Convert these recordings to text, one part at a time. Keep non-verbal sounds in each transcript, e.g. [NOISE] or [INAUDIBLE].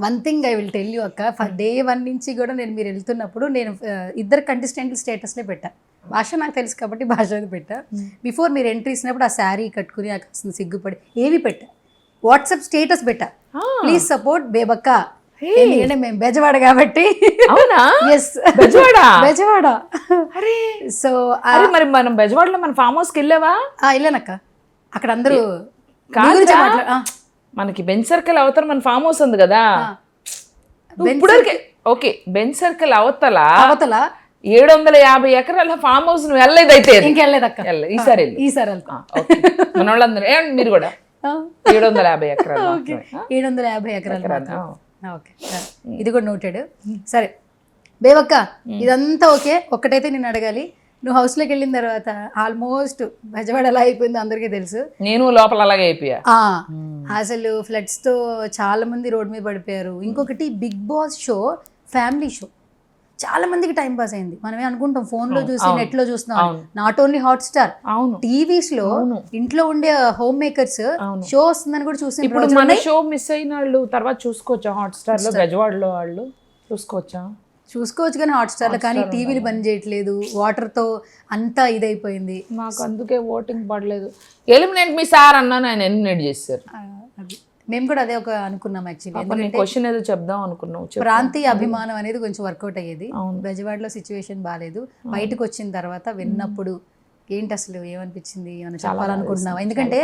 One thing I will tell you అక్క day one నుంచి కూడా నేను మీరు వెళ్తున్నప్పుడు నేను ఇద్దరు కంటెస్టెంట్లు స్టేటస్లే పెట్టా. భాష నాకు తెలుసు కాబట్టి భాష అది పెట్టా. బిఫోర్ మీరు ఎంట్రీ ఇచ్చినప్పుడు ఆ శారీ కట్టుకుని ఆ కాస్త సిగ్గుపడి ఏవి పెట్టా? వాట్సాప్ స్టేటస్ పెట్టా. Please support Bebakka. ఎందుకంటే మేము బెజవాడ కాబట్టి. అవునా? [LAUGHS] ఎస్ బెజవాడ? బెజవాడ. అరే. సో అరే మరి మనం బెజవాడలో మన ఫామ్ హౌస్కి వెళ్ళావా? వెళ్ళానక్క అక్కడ అందరూ మనకి బెంచ్ సర్కిల్ అవతల మన ఫామ్ హౌస్ ఉంది కదా. ఇప్పుడు ఓకే బెంచ్ సర్కిల్ అవతల అవతల ఏడు వందల యాభై ఎకరాల ఫామ్ హౌస్ నువ్వు వెళ్ళలేదైతే అది. ఇంకెళ్ళలేదక్క వెళ్ళలేదు. ఈసారి ఈసారి మన వాళ్ళందరూ ఏమండి మీరు కూడా? ఏడు వందల యాభై ఎకరాలు? [LAUGHS] ఏడు వందల యాభై ఎకరాలు. ఓకే. ఇది కూడా నోటెడ్ సరే. బేవక్క ఇదంతా ఓకే. ఒక్కటైతే నేను అడగాలి. నువ్వు హౌస్లోకి వెళ్ళిన తర్వాత ఆల్మోస్ట్ బెజవాడ ఎలా అయిపోయిందో అందరికీ తెలుసు. నేను లోపల అలాగే అయిపోయా. అసలు ఫ్లడ్స్తో చాలా మంది రోడ్ మీద పడిపోయారు ఇంకొకటి Bigg Boss show family show చాలా మందికి టైం పాస్ అయింది మనమే అనుకుంటాం ఫోన్లో చూసి నెట్లో చూస్తున్నాం. నాట్ ఓన్లీ హాట్ స్టార్ టీవీస్లో. ఇంట్లో ఉండే హోమ్ మేకర్స్. షో వస్తుందని కూడా చూసిన ఇప్పుడు మన. షో మిస్ అయిన వాళ్ళు తర్వాత చూసుకోవచ్చా హాట్స్టార్లో బెజవాడలో వాళ్ళు చూసుకోవచ్చా చూసుకోవచ్చు కానీ హాట్ స్టార్లో కానీ టీవీలు పని చేయట్లేదు వాటర్తో అంతా ఇదైపోయింది. నాకు అందుకే ఓటింగ్ పడలేదు. ఎలిమినేట్ మీ సార్ అన్నాను ఆయన ఎలిమినేట్ చేశారు. అది. మేము కూడా అదే ఒక అనుకున్నాం యాక్చువల్లీ క్వశ్చన్ ఏదో చెప్దాం అనుకున్నావు చెప్పు. ప్రాంతీయ అభిమానం అనేది కొంచెం వర్కౌట్ అయ్యేది. బెజవాడలో సిచ్యువేషన్ బాగాలేదు బయటకు వచ్చిన తర్వాత విన్నప్పుడు ఏంటి అసలు ఏమనిపించింది? ఏమైనా చెప్పాలనుకుంటున్నావా? ఎందుకంటే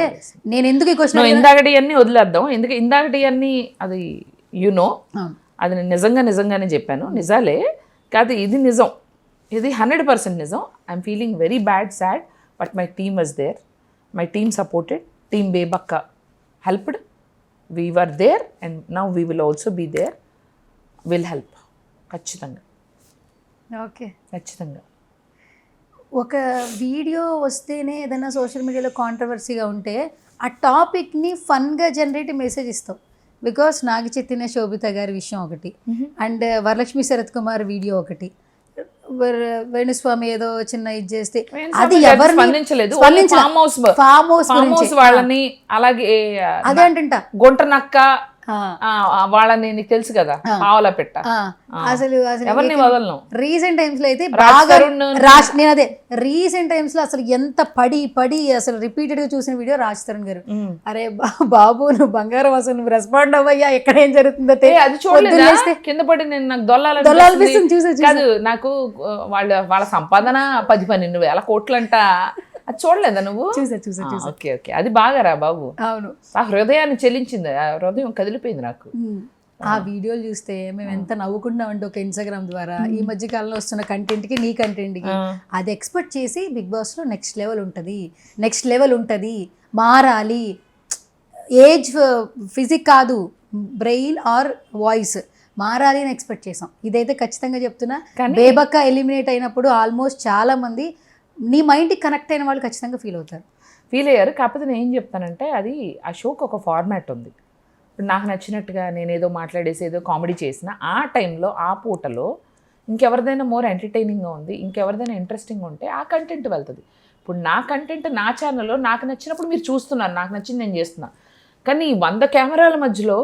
నేను ఎందుకు ఈ క్వశ్చన్ ఇందాకటి అన్ని వదిలేద్దాం. ఎందుకు ఇందాకటి అన్ని అది యు నో అది నేను నిజంగా నిజంగానే చెప్పాను. నిజాలే కాదు ఇది నిజం. ఇది హండ్రెడ్ పర్సెంట్ నిజం. I'm feeling very bad sad but my team was there my team supported team Bebakka helped we were there and now we will also be there will help ఖచ్చితంగా. ఓకే. ఖచ్చితంగా. ఒక video వస్తేనే ఏదైనా social మీడియాలో కాంట్రవర్సీగా ఉంటే ఆ టాపిక్ని ఫన్గా జనరేట్ మెసేజ్ ఇస్తాం బికాస్ నాగ చైతన్య శోభిత గారి విషయం ఒకటి. అండ్ వరలక్ష్మి శరత్ కుమార్ వీడియో ఒకటి. వేణుస్వామి ఏదో చిన్న ఇది చేస్తే అది స్పందించలేదు. స్పందించలే. ఫామ్ హౌస్ ఫామ్ వాళ్ళని అలాగే అదే అంటుంట. గుంట నక్క ఆ, ఆ, ఆ, వాళ్ళని నీకు తెలుసు కదా? పావలా పెట్ట. అసలు ఎవరిని వదలను? రీసెంట్ టైమ్స్లో అయితే బాగా నేను అదే రీసెంట్ టైమ్స్లో అసలు ఎంత పడి పడి అసలు రిపీటెడ్గా చూసిన వీడియో రాజ్ తరుణ్ గారు. అరే బా- బాబు నువ్వు బంగారం అసలు నువ్వు రెస్పాండ్ అవ్వయ్యా ఎక్కడ ఏం జరుగుతుందో అది చూడలేదా? కింద పడి నేను నాకు దొల్లాలనిపిస్తుంది. దొల్లాలనిపిస్తుంది, చూసా. కాదు నాకు వాళ్ళ వాళ్ళ సంపాదన పది పన్నెండు వేల కోట్లంట. అది చూడలేదా నువ్వు? చూసా చూసా ఆ, ఓకే ఓకే. అది బాగా రా బాబు. అవును. ఆ హృదయాన్ని చెల్లించింది ఆ హృదయం కదిలిపోయింది నాకు. ఆ. వీడియోలు చూస్తే మేము ఎంత నవ్వుకుంటున్నామంటే ఒక ఇన్స్టాగ్రామ్ ద్వారా. ఈ మధ్య కాలంలో వస్తున్న కంటెంట్కి నీ కంటెంట్కి. అది ఎక్స్పెక్ట్ చేసి బిగ్ బాస్లో నెక్స్ట్ లెవెల్ ఉంటది. నెక్స్ట్ లెవెల్ ఉంటది. మారాలి. ఏజ్ ఫిజిక్ కాదు. బ్రెయిన్ ఆర్ వాయిస్ మారాలి అని ఎక్స్పెక్ట్ చేసాం. ఇదైతే ఖచ్చితంగా చెప్తున్నా. బేబక్క ఎలిమినేట్ అయినప్పుడు ఆల్మోస్ట్ చాలా మంది నీ మైండ్కి కనెక్ట్ అయిన వాళ్ళు ఖచ్చితంగా ఫీల్ అవుతారు. ఫీల్ అయ్యారు. కాకపోతే నేను ఏం చెప్తానంటే అది ఆ షోకి ఒక ఫార్మాట్ ఉంది. ఇప్పుడు నాకు నచ్చినట్టుగా నేను ఏదో మాట్లాడేసి ఏదో కామెడీ చేసిన ఆ టైంలో ఆ పూటలో ఇంకెవరిదైనా మోర్ ఎంటర్టైనింగ్గా ఉంది ఇంకెవరిదైనా ఇంట్రెస్టింగ్ ఉంటే ఆ కంటెంట్ వెళ్తుంది. ఇప్పుడు నా కంటెంట్ నా ఛానల్లో నాకు నచ్చినప్పుడు మీరు చూస్తున్నారు నాకు నచ్చింది నేను చేస్తున్నా. కానీ ఈ వంద కెమెరాల మధ్యలో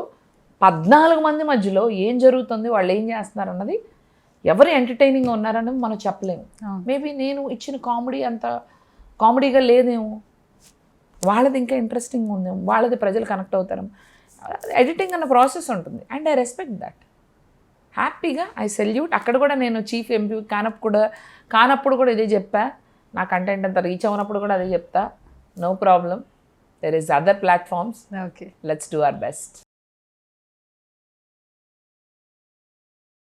పద్నాలుగు మంది మధ్యలో ఏం జరుగుతుంది వాళ్ళు ఏం చేస్తున్నారు అన్నది ఎవరు ఎంటర్టైనింగ్గా ఉన్నారన్నది మనం చెప్పలేము. మేబీ నేను ఇచ్చిన కామెడీ అంత కామెడీగా లేదేమో. వాళ్ళది ఇంకా ఇంట్రెస్టింగ్ ఉంది వాళ్ళది ప్రజలు కనెక్ట్ అవుతారు ఎడిటింగ్ అన్న ప్రాసెస్ ఉంటుంది. అండ్ ఐ రెస్పెక్ట్ దట్ హ్యాపీగా ఐ సెల్యూట్ అక్కడ కూడా నేను చీఫ్ ఎంపీ కానప్పుడు కూడా కానప్పుడు కూడా ఇదే చెప్పా. నా కంటెంట్ అంతా రీచ్ అవునప్పుడు కూడా అదే చెప్తా. No problem there is other platforms okay let's do our best